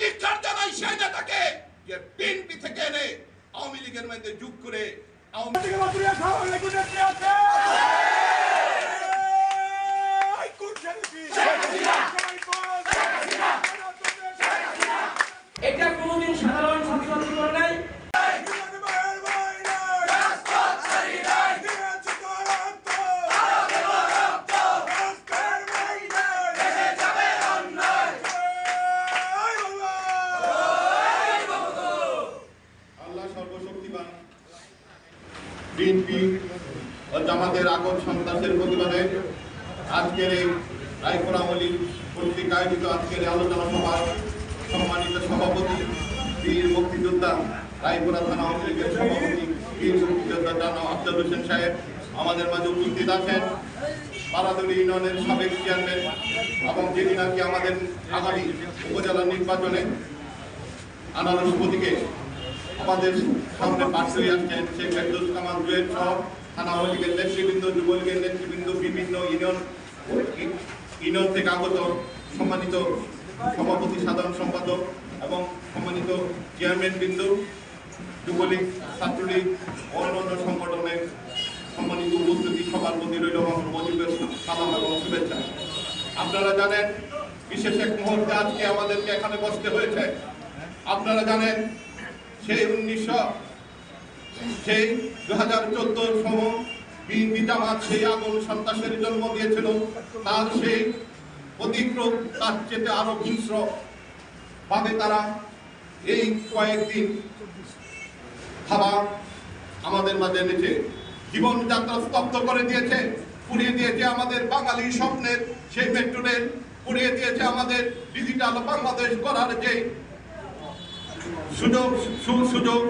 ধিক্কার জানাই সেই নেতাকে যে বিএনপি থেকে এনে আওয়ামী লীগের মধ্যে যুগ করে আওয়ামী থেকে বাতুরিয়া খাওয়া হলে কোন নেত্রী আছে এই কোন ছেলেটি? সবাই বল। এটা কোনোদিন সাধারণ ছাত্রছাত্রী করে নাই বিমান বাহির বাইরে। দিয়েছে তো রক্ত। রাস্তার বাইরে। এই বাবা। আল্লাহ সর্বশক্তিমান বিএনপি ও জামাতের আগত সন্ত্রাসের প্রতিবাদে আজকের এই রায়পুরা মলি কর্তৃক আয়োজিত আজকের আলোচনা সভার সম্মানিত সভাপতি বীর মুক্তিযোদ্ধা রায়পুরা থানা আওয়ামী সভাপতি বীর মুক্তিযোদ্ধা জানা আফজাল হোসেন সাহেব, আমাদের মাঝে উপস্থিত আছেন বারাদুরি ইউনিয়নের সাবেক চেয়ারম্যান এবং যিনি নাকি আমাদের আগামী উপজেলা নির্বাচনে আনারস প্রতীকে আমাদের সামনে হয়ে আসছেন শেখ ফেরদৌস কামাল জুয়েল সহ থানা আওয়ামী লীগের নেতৃবৃন্দ, যুবলীগের নেতৃবৃন্দ, বিভিন্ন ইউনিয়ন ইউনিয়ন থেকে আগত সম্মানিত সভাপতি, সাধারণ সম্পাদক এবং সম্মানিত চেয়ারম্যান বৃন্দ, যুবলীগ, ছাত্রলীগ অন্যান্য সংগঠনের সম্মানিত উপস্থিতি সবার প্রতি রইল আমার মজিবের সালাম এবং শুভেচ্ছা। আপনারা জানেন, বিশেষ এক মুহূর্তে আজকে আমাদেরকে এখানে বসতে হয়েছে। আপনারা জানেন সেই উনিশশো, সেই দু হাজার চোদ্দ সম বিএনপি জামাত সেই আগুন সন্ত্রাসের জন্ম দিয়েছিল। তার সেই অতিক্রম তার চেতে আরও হিংস্র ভাবে তারা এই কয়েকদিন খাবার আমাদের মাঝে এনেছে। জীবনযাত্রা স্তব্ধ করে দিয়েছে, পুড়িয়ে দিয়েছে আমাদের বাঙালি স্বপ্নের সেই মেট্রো রেল পুড়িয়ে দিয়েছে আমাদের ডিজিটাল বাংলাদেশ করার যে সুযোগ সুযোগ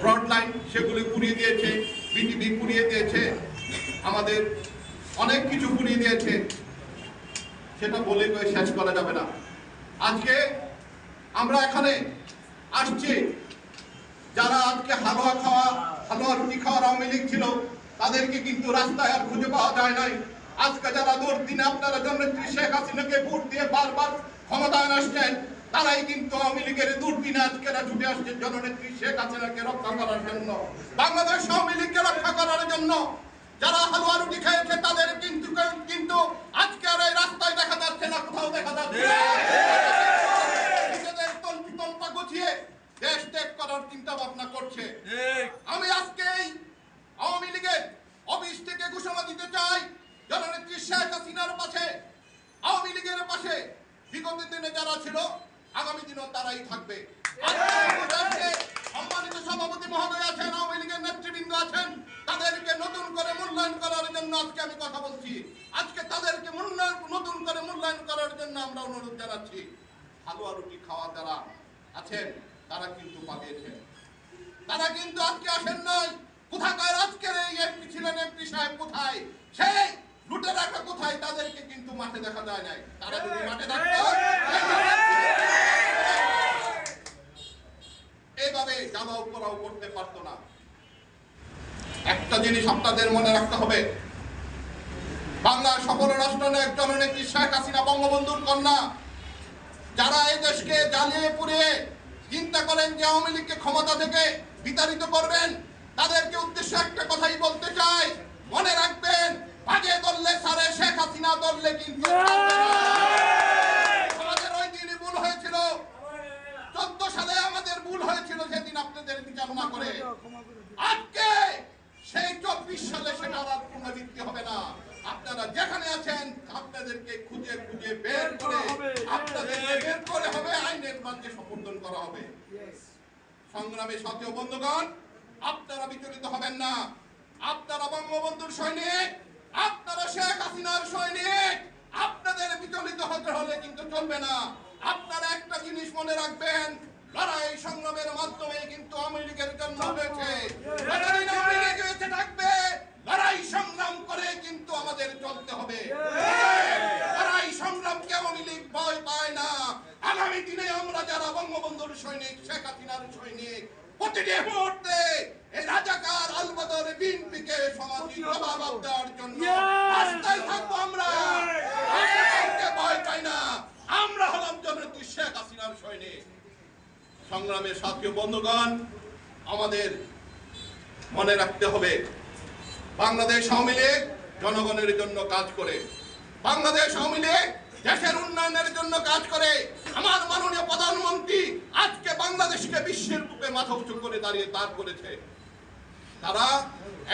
ব্রড লাইন সেগুলি পুড়িয়ে দিয়েছে বিটিভি পুড়িয়ে দিয়েছে, আমাদের অনেক কিছু পুড়িয়ে দিয়েছে। সেটা বলে শেষ করা যাবে না। আজকে আমরা এখানে আসছি। যারা আজকে হালুয়া খাওয়া, হালুয়া রুটি খাওয়ার আওয়ামী লীগ ছিল, তাদেরকে কিন্তু রাস্তায় আর খুঁজে পাওয়া যায় নাই। আজকে যারা দুর্দিনে আপনারা জননেত্রী শেখ হাসিনাকে ভোট দিয়ে বারবার ক্ষমতায় আসছেন তারাই কিন্তু আওয়ামী লীগের দুর্দিনে আজকেরা ছুটে আসছে জননেত্রী শেখ হাসিনাকে রক্ষা করার জন্য। বাংলাদেশ আওয়ামী লীগকে রক্ষা করার জন্য যারা হালুয়া রুটি খেয়েছে, তাদের কিন্তু কিন্তু আজকে আর এই রাস্তায় দেখা যাচ্ছে না, কোথাও দেখা যাচ্ছে দেশ ত্যাগ করার চিন্তা ভাবনা করছে আমি আজকে এই আওয়ামী লীগের অফিস থেকে ঘোষণা দিতে চাই জননেত্রী শেখ হাসিনার পাশে আওয়ামী লীগের পাশে বিগত দিনে যারা ছিল আগামী দিনও তারাই থাকবে আজকে রাজ্যে সম্মানিত সভাপতি মহোদয় আছেন আওয়ামী লীগের নেতৃবৃন্দ আছেন তাদেরকে নতুন করে মূল্যায়ন করার জন্য আজকে আমি কথা বলছি আজকে তাদেরকে মূল্যায়ন নতুন করে মূল্যায়ন করার জন্য আমরা অনুরোধ জানাচ্ছি হালুয়া রুটি খাওয়া যারা আছেন, তারা কিন্তু পালিয়েছেন। তারা কিন্তু আজকে আসেন নাই। কোথাকার আজকের এই এমপি ছিলেন এমপি সাহেব কোথায়? সেই কোথায় তাদেরকে কিন্তু মাঠে দেখা যায় নাই। তারা যদি মাঠে থাকতো এইভাবে জামাও করাও করতে পারতো না। একটা জিনিস আপনাদের মনে রাখতে হবে। বাংলার সফল রাষ্ট্রনায়ক জননেত্রী শেখ হাসিনা, বঙ্গবন্ধুর কন্যা দেশকে জ্বালিয়ে পুড়িয়ে চিন্তা করেন যে আওয়ামী লীগকে ক্ষমতা থেকে বিতাড়িত করবেন, তাদেরকে উদ্দেশ্য একটা কথাই বলতে চাই, মনে রাখবেন আগে দললে সারে শেখ হাসিনা দললে কিন্তু চলবে না। আমাদের ওই দিনই ভুল হয়েছিল চোদ্দ সালে আমাদের ভুল হয়েছিল সেদিন আপনাদের বিচার না করে আজকে সেই চব্বিশ সালে সেটা আর পুনরাবৃত্তি হবে না আপনারা যেখানে আছেন আপনাদেরকে খুঁজে খুঁজে বের করে আপনাদেরকে বের করে হবে আইনের মাঝে সমর্থন করা হবে। সংগ্রামে সত্য বন্ধুগণ, আপনারা বিচলিত হবেন না। আপনারা বঙ্গবন্ধুর সৈনিক, আপনারা শেখ হাসিনার সৈনিক, আপনাদের বিচলিত হতে হলে কিন্তু চলবে না। আপনারা একটা জিনিস মনে রাখবেন, লড়াই সংগ্রামের মাধ্যমে কিন্তু আওয়ামী লীগের জন্য হয়েছে থাকবে। লড়াই সংগ্রাম করে কিন্তু আমাদের চলতে হবে। লড়াই সংগ্রামকে আওয়ামী লীগ ভয় পায় না। আগামী দিনে যারা বঙ্গবন্ধুর সৈনিক শেখ হাসিনার সৈনিক প্রতিটি মুহূর্তে এই রাজাকার আলবদর বিএনপিকে সমাজী জবাব দেওয়ার জন্য রাস্তায় থাকব আমরা। ভয় পাই না। আমরা হলাম শেখ হাসিনার সৈনিক। সংগ্রামের সাথী বন্ধুগণ আমাদের মনে রাখতে হবে বাংলাদেশ আওয়ামী লীগ জনগণের জন্য কাজ করে। বাংলাদেশ আওয়ামী লীগ দেশের উন্নয়নের জন্য কাজ করে আমার মাননীয় প্রধানমন্ত্রী আজকে বাংলাদেশকে বিশ্বের বুকে মাথা উঁচু করে দাঁড়িয়ে দাঁড় করেছে। তারা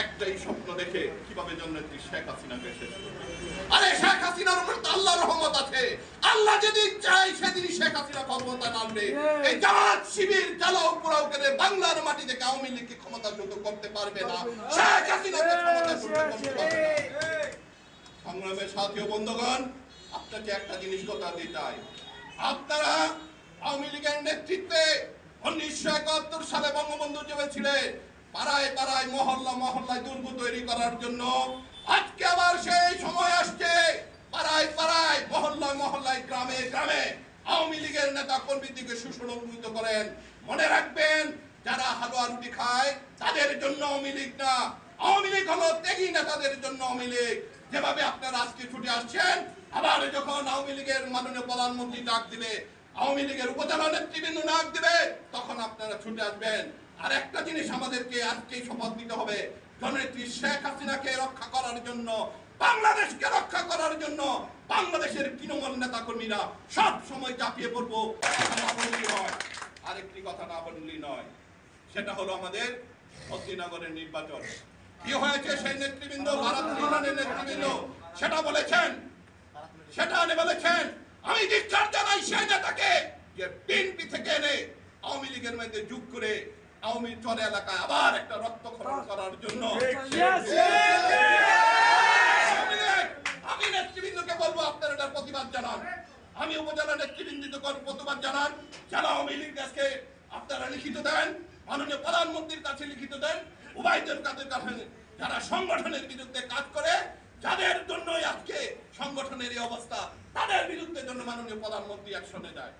একটাই স্বপ্ন দেখে কীভাবে জননেত্রী শেখ হাসিনাকে শেষ করবে। আরে শেখ হাসিনার উপর তো আল্লাহর রহমত আছে। আল্লাহ যেদিন চাই সেদিন শেখ হাসিনা ক্ষমতা নামবে। এই জামাত শিবির জ্বালাও পোড়াও করে বাংলার মাটি থেকে আওয়ামী লীগকে ক্ষমতাচ্যুত করতে পারবে না। শেখ হাসিনাকে ক্ষমতাচ্যুত করতে পারবে না। সংগ্রামের সাথী বন্ধুগণ আপনাকে একটা জিনিস কথা দিতে আপনারা আওয়ামী লীগের নেতৃত্বে উনিশশো একাত্তর সালে বঙ্গবন্ধু চেয়েছিলেন পাড়ায় পাড়ায় মহল্লা মহল্লায় দুর্গ তৈরি করার জন্য। আজকে আবার সেই সময় আসছে। পাড়ায় পাড়ায়, মহল্লায় মহল্লায়, গ্রামে গ্রামে আওয়ামী লীগের নেতা কর্মীদেরকে সুসংগঠিত করেন। মনে রাখবেন, যারা হালুয়া রুটি খায়, তাদের জন্য আওয়ামী লীগ না। আওয়ামী লীগ হলো ত্যাগী নেতাদের জন্য আওয়ামী লীগ। যেভাবে আপনারা আজকে ছুটে আসছেন আবার যখন আওয়ামী লীগের মাননীয় প্রধানমন্ত্রী ডাক দিলে, আওয়ামী লীগের উপজেলা নেতৃবৃন্দ ডাক দিবে, তখন আপনারা ছুটে আসবেন। আর একটা জিনিস আমাদেরকে আজকেই শপথ নিতে হবে, জননেত্রী শেখ হাসিনাকে রক্ষা করার জন্য, বাংলাদেশকে রক্ষা করার জন্য বাংলাদেশের তৃণমূল নেতা কর্মীরা সব সময় চাপিয়ে পড়ব আরেকটি কথা না বললেই নয়, সেটা হলো আমাদের অতিনগরের নির্বাচন। কি হয়েছে সেই নেতৃবৃন্দ? ভারত নেতৃবৃন্দ সেটা বলেছেন। সেটা উনি বলেছেন। আমি ধিক্কার জানাই সেই নেতাকে যে বিএনপি থেকে এনে আওয়ামী লীগের মধ্যে যোগ করে আওয়ামী চরে এলাকায় আবার একটা রক্তক্ষরণ করার জন্য আমি নেতৃবৃন্দকে বলব আপনারা এটার প্রতিবাদ জানান। আমি উপজেলা নেতৃবৃন্দকে প্রতিবাদ জানান। যারা আওয়ামী লীগ দেশকে আপনারা লিখিত দেন মাননীয় প্রধানমন্ত্রীর কাছে লিখিত দেন উভয়দের কাছে কাছে যারা সংগঠনের বিরুদ্ধে কাজ করে যাদের জন্যই আজকে সংগঠনের এই অবস্থা তাদের বিরুদ্ধে জন্য মাননীয় প্রধানমন্ত্রী অ্যাকশনে যায়।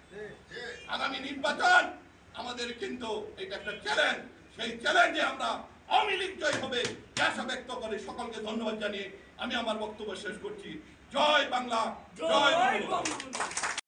আগামী নির্বাচন আমাদের কিন্তু এটা একটা চ্যালেঞ্জ সেই চ্যালেঞ্জে আমরা আওয়ামী লীগ জয় হবে আশা ব্যক্ত করে সকলকে ধন্যবাদ জানিয়ে আমি আমার বক্তব্য শেষ করছি। জয় বাংলা জয় বঙ্গবন্ধু।